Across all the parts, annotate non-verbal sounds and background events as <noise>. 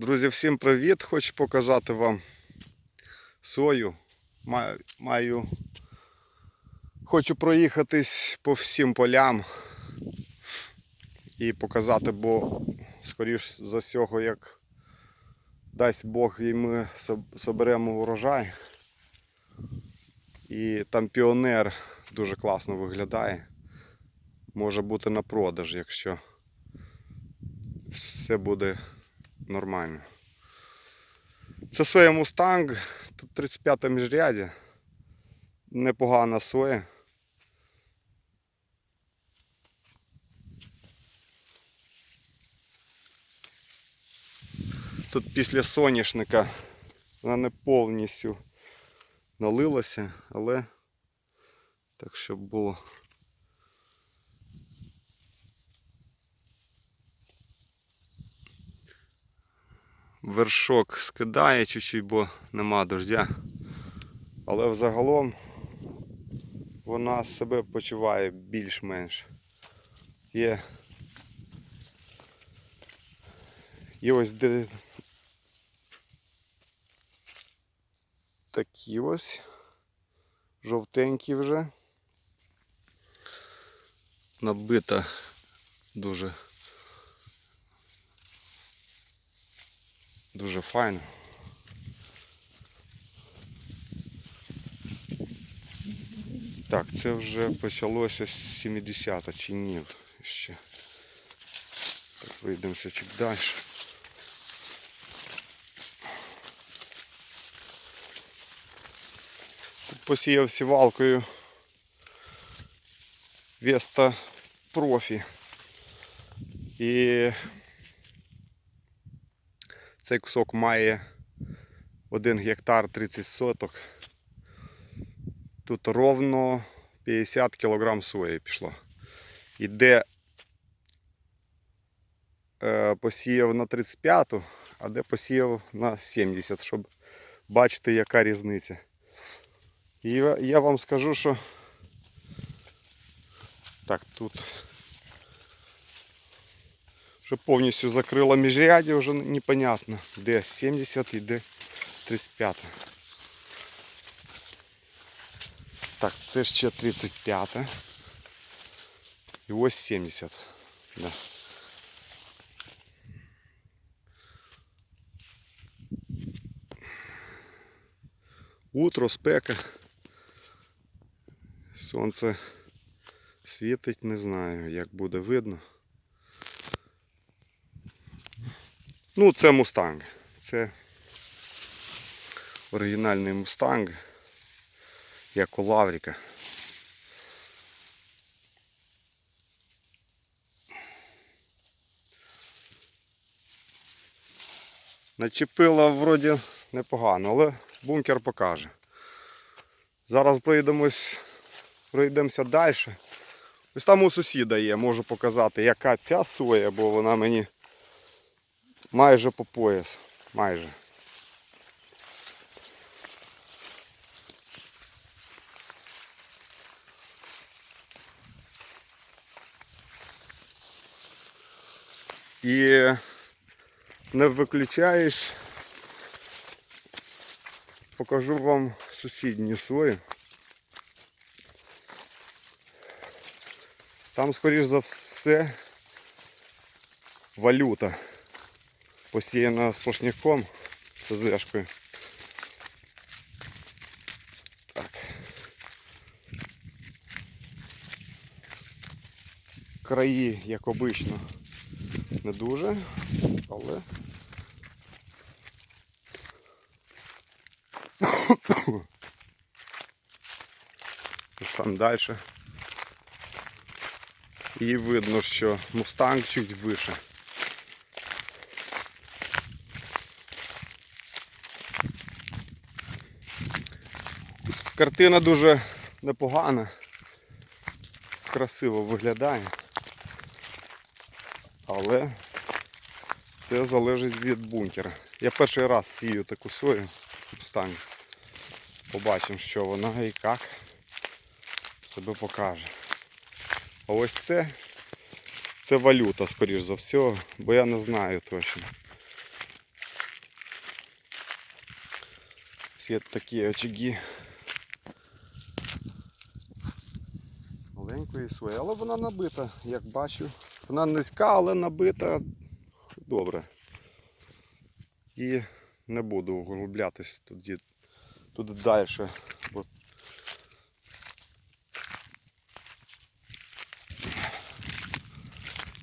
Друзі, всім привіт! Хочу показати вам сою. Маю, маю... Хочу проїхатись по всім полям і показати, бо скоріш за всього, як дасть Бог і ми соб- соберемо урожай. І там піонер дуже класно виглядає. Може бути на продаж, якщо все буде нормально. Це соя Мустанг, тут 35 міжрядя. Непогана соя. Тут після соняшника вона не повністю налилася, але так, щоб було. Вершок скидає чуть-чуть, бо нема дождя. Але взагалом вона себе почуває більш-менш. Є, є ось де такі ось жовтенькі вже. Набита дуже Дуже файно. Так, це вже почалося з 70 чи ні ще. Так, вийдемося чуть далі. Тут посіяв сівалкою Веста профі. І цей кусок має 1 гектар 30 соток. Тут ровно 50 кг сої пішло. І де е, посіяв на 35, а де посіяв на 70, щоб бачити, яка різниця. І я вам скажу, що так, тут вже повністю закрила міжряддя, вже непонятно, де 70 і де 35. Так, це ще 35. І ось 70. Да. Утро, спека. Сонце світить, не знаю, як буде видно. Ну, це мустанг. Це оригінальний мустанг, як у Лавріка. Начепила вроді непогано, але бункер покаже. Зараз пройдемось, пройдемося далі. Ось там у сусіда є, можу показати, яка ця соя, бо вона мені майже по пояс. Майже. І не виключаєш, покажу вам сусідні сої. Там, скоріш за все, валюта посіяна сплошняком з зешкою. Так. Краї, як обично, не дуже, але <coughs> Ось там далі. І видно, що мустанг чуть вище. Картина дуже непогана, красиво виглядає, але все залежить від бункера. Я перший раз сію таку сою в Побачимо, що вона і як себе покаже. А ось це, це валюта, скоріш за все, бо я не знаю точно. Ось є такі очаги. Маленької своєї, але вона набита, як бачу. Вона низька, але набита добре. І не буду углублятись тоді туди далі. Бо...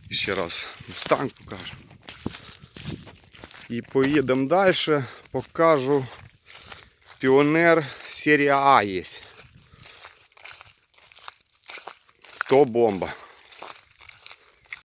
І ще раз стан покажу. І поїдемо далі, покажу. Піонер серія А є. То бомба.